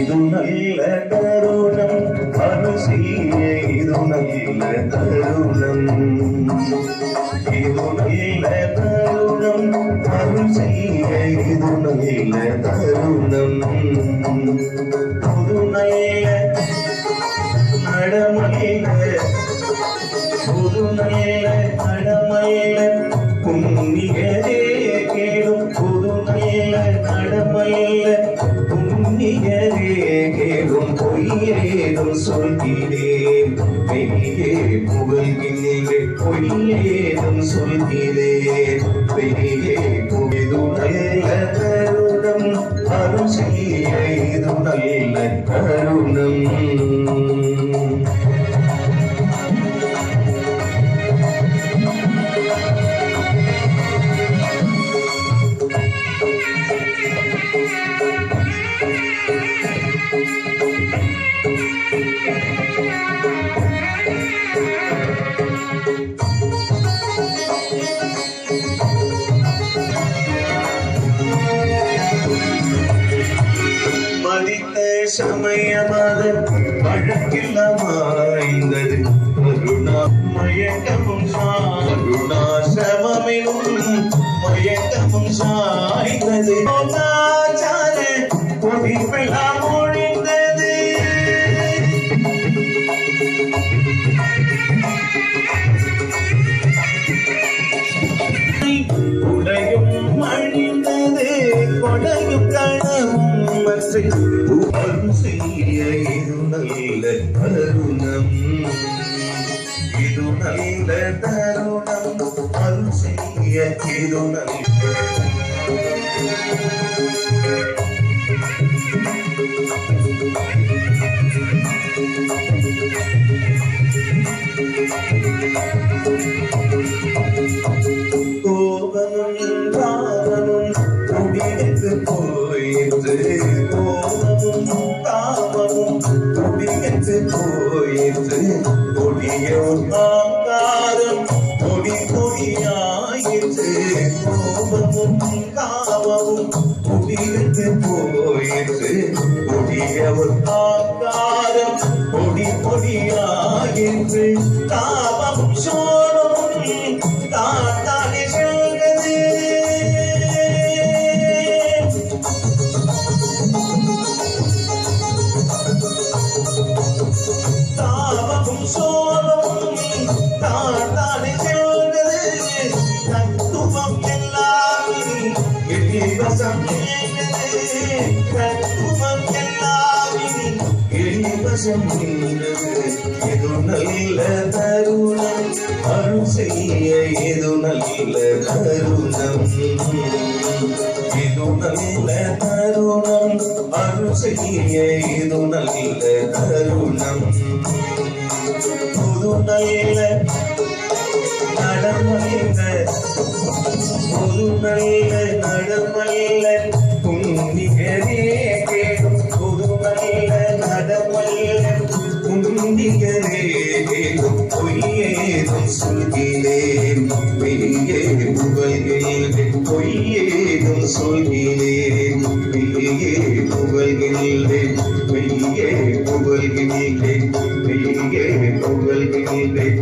இது நல்ல தருணம் அருள் இது நல்ல தருணம் இது நல்ல தருணம் அருள் இது நல்ல தருணம் புது நல்ல நடமையில புது நல்ல நடமையில புண்ணியதே கேடும் பொய்யேதும் சொல்கிறேன். வெளியே புகழ்கின்றேன் பொய்யேதும் சொல்கிறேன். வெளியே புகிது நல்ல தருணம் அருள் செய்ய இது நல்ல தருணம். சமயமாக வழக்கில்லமாய்ந்தது கருணா மயக்கமும் கருணா சமமெனும் மயக்கமும் சாய்ந்தது. ஆச்சார ஒழிந்தது உடையும் அழிந்தது கொடையும் கணவும் மற்ற புகழ் செய்ய இது நல்ல தருணம் இது நல்ல தருணம் அருள் காமமும் போயிற்று கொடியோர் ஆங்காரம் பொடி பொடியாயிற்று கோபமும் காவமும் குடியெடுத்து போயிற்று கொடியவர் ஆங்காரம் பொடி பொடியாயிற்று தாபம் சோ எளிவசம் எது நல்ல தருணம் அருள் செய்ய எது நல்ல தருணம் இது நல்ல தருணம்? அருள் செய்ய இது நல்ல தருணம் புது நல்ல நடமைந்த புது நல்ல நடமையில முந்தியலே பொய்யேதும் சொல்கிலே வெளியே புகழ்கள் பொய்யேதும் சொல்கிலே வெளியே புகழ்கள் வெளியே புகழ்கள் வெளியே புகழ்கள்